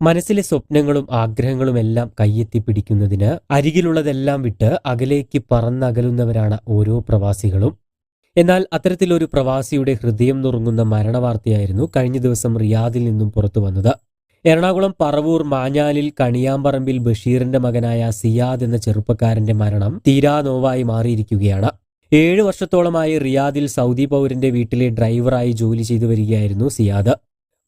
മനസ്സിലെ സ്വപ്നങ്ങളും ആഗ്രഹങ്ങളും എല്ലാം കയ്യെത്തി പിടിക്കുന്നതിന് അരികിലുള്ളതെല്ലാം വിട്ട് അകലേക്ക് പറന്നകലുന്നവരാണ് ഓരോ പ്രവാസികളും. എന്നാൽ അത്തരത്തിലൊരു പ്രവാസിയുടെ ഹൃദയം നുറുങ്ങുന്ന മരണവാർത്തയായിരുന്നു കഴിഞ്ഞ ദിവസം റിയാദിൽ നിന്നും പുറത്തു വന്നത്. എറണാകുളം പറവൂർ മാഞ്ഞാലിൽ കണിയാമ്പറമ്പിൽ ബഷീറിന്റെ മകനായ സിയാദ് എന്ന ചെറുപ്പക്കാരന്റെ മരണം തീരാ നോവായി മാറിയിരിക്കുകയാണ്. ഏഴു വർഷത്തോളമായി റിയാദിൽ സൗദി പൗരന്റെ വീട്ടിലെ ഡ്രൈവറായി ജോലി ചെയ്തു വരികയായിരുന്നു സിയാദ്.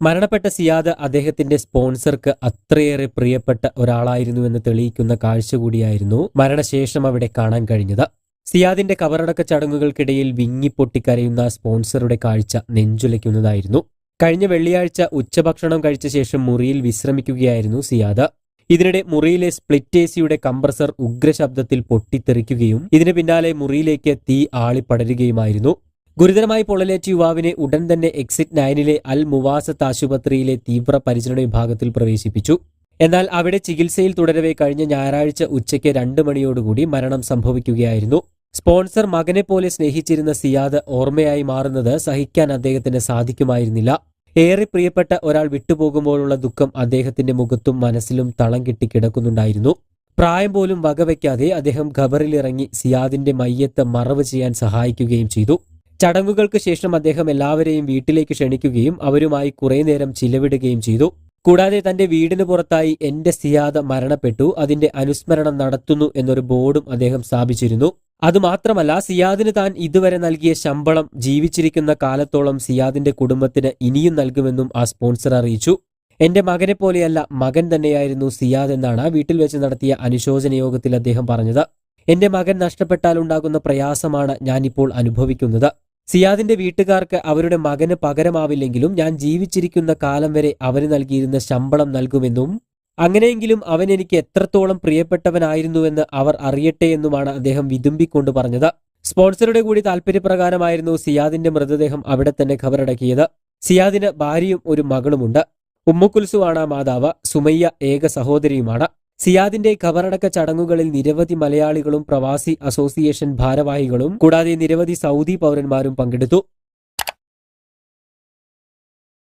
മരണപ്പെട്ട സിയാദ് അദ്ദേഹത്തിന്റെ സ്പോൺസർക്ക് അത്രയേറെ പ്രിയപ്പെട്ട ഒരാളായിരുന്നു എന്ന് തെളിയിക്കുന്ന കാഴ്ച കൂടിയായിരുന്നു മരണശേഷം അവിടെ കാണാൻ കഴിഞ്ഞത്. സിയാദിന്റെ കബറടക്ക ചടങ്ങുകൾക്കിടയിൽ വിങ്ങിപ്പൊട്ടിക്കരയുന്ന സ്പോൺസറുടെ കാഴ്ച നെഞ്ചുലയ്ക്കുന്നതായിരുന്നു. കഴിഞ്ഞ വെള്ളിയാഴ്ച ഉച്ചഭക്ഷണം കഴിച്ച ശേഷം മുറിയിൽ വിശ്രമിക്കുകയായിരുന്നു സിയാദ്. ഇതിനിടെ മുറിയിലെ സ്പ്ലിറ്റ് എ സിയുടെ കംപ്രസർ ഉഗ്രശബ്ദത്തിൽ പൊട്ടിത്തെറിക്കുകയും ഇതിന് പിന്നാലെ മുറിയിലേക്ക് തീ ആളിപ്പടരുകയുമായിരുന്നു. ഗുരുതരമായി പൊള്ളലേറ്റ യുവാവിനെ ഉടൻ തന്നെ എക്സിറ്റ് നയനിലെ അൽ മുവാസത്ത് ആശുപത്രിയിലെ തീവ്ര പരിചരണ വിഭാഗത്തിൽ പ്രവേശിപ്പിച്ചു. എന്നാൽ അവിടെ ചികിത്സയിൽ തുടരവെ കഴിഞ്ഞ ഞായറാഴ്ച ഉച്ചയ്ക്ക് രണ്ട് മണിയോടുകൂടി മരണം സംഭവിക്കുകയായിരുന്നു. സ്പോൺസർ മകനെ പോലെ സ്നേഹിച്ചിരുന്ന സിയാദ് ഓർമ്മയായി മാറുന്നത് സഹിക്കാൻ അദ്ദേഹത്തിന് സാധിക്കുമായിരുന്നില്ല. ഏറെ പ്രിയപ്പെട്ട ഒരാൾ വിട്ടുപോകുമ്പോഴുള്ള ദുഃഖം അദ്ദേഹത്തിന്റെ മുഖത്തും മനസ്സിലും തളം കെട്ടി കിടക്കുന്നുണ്ടായിരുന്നു. പ്രായം പോലും വകവയ്ക്കാതെ അദ്ദേഹം ഖബറിലിറങ്ങി സിയാദിന്റെ മയ്യത്ത് മറവ് ചെയ്യാൻ സഹായിക്കുകയും ചെയ്തു. ചടങ്ങുകൾക്ക് ശേഷം അദ്ദേഹം എല്ലാവരെയും വീട്ടിലേക്ക് ക്ഷണിക്കുകയും അവരുമായി കുറേ നേരം ചിലവിടുകയും ചെയ്തു. കൂടാതെ തന്റെ വീടിന് പുറത്തായി എന്റെ സിയാദ മരണപ്പെട്ടു. അതിന്റെ അനുസ്മരണം നടത്തുന്നു എന്നൊരു ബോർഡും അദ്ദേഹം സ്ഥാപിച്ചിരുന്നു. അതുമാത്രമല്ല സിയാദിന് താൻ ഇതുവരെ നൽകിയ ശമ്പളം ജീവിച്ചിരിക്കുന്ന കാലത്തോളം സിയാദിന്റെ കുടുംബത്തിന് ഇനിയും നൽകുമെന്നും ആ സ്പോൺസർ അറിയിച്ചു. എന്റെ മകനെ പോലെയല്ല മകൻ തന്നെയായിരുന്നു സിയാദ് എന്നാണ് വീട്ടിൽ വെച്ച് നടത്തിയ അനുശോചന യോഗത്തിൽ അദ്ദേഹം പറഞ്ഞത്. എന്റെ മകൻ നഷ്ടപ്പെട്ടാൽ ഉണ്ടാകുന്ന പ്രയാസമാണ് ഞാനിപ്പോൾ അനുഭവിക്കുന്നത്. സിയാദിന്റെ വീട്ടുകാർക്ക് അവരുടെ മകന് പകരമാവില്ലെങ്കിലും ഞാൻ ജീവിച്ചിരിക്കുന്ന കാലം വരെ അവന് നൽകിയിരുന്ന ശമ്പളം നൽകുമെന്നും അങ്ങനെയെങ്കിലും അവൻ എനിക്ക് എത്രത്തോളം പ്രിയപ്പെട്ടവനായിരുന്നുവെന്ന് അവർ അറിയട്ടെ എന്നുമാണ് അദ്ദേഹം വിതുമ്പിക്കൊണ്ട് പറഞ്ഞത്. സ്പോൺസറുടെ കൂടി താൽപര്യപ്രകാരമായിരുന്നു സിയാദിന്റെ മൃതദേഹം അവിടെ തന്നെ ഖബറടക്കിയത്. സിയാദിന് ഭാര്യയും ഒരു മകളുമുണ്ട്. ഉമ്മുക്കുൽസുവാണ് മാതാവ്. സുമയ്യ ഏക സഹോദരിയുമാണ്. സിയാദിന്റെ ഖബറടക്ക ചടങ്ങുകളിൽ നിരവധി മലയാളികളും പ്രവാസി അസോസിയേഷൻ ഭാരവാഹികളും കൂടാതെ നിരവധി സൗദി പൗരന്മാരും പങ്കെടുത്തു.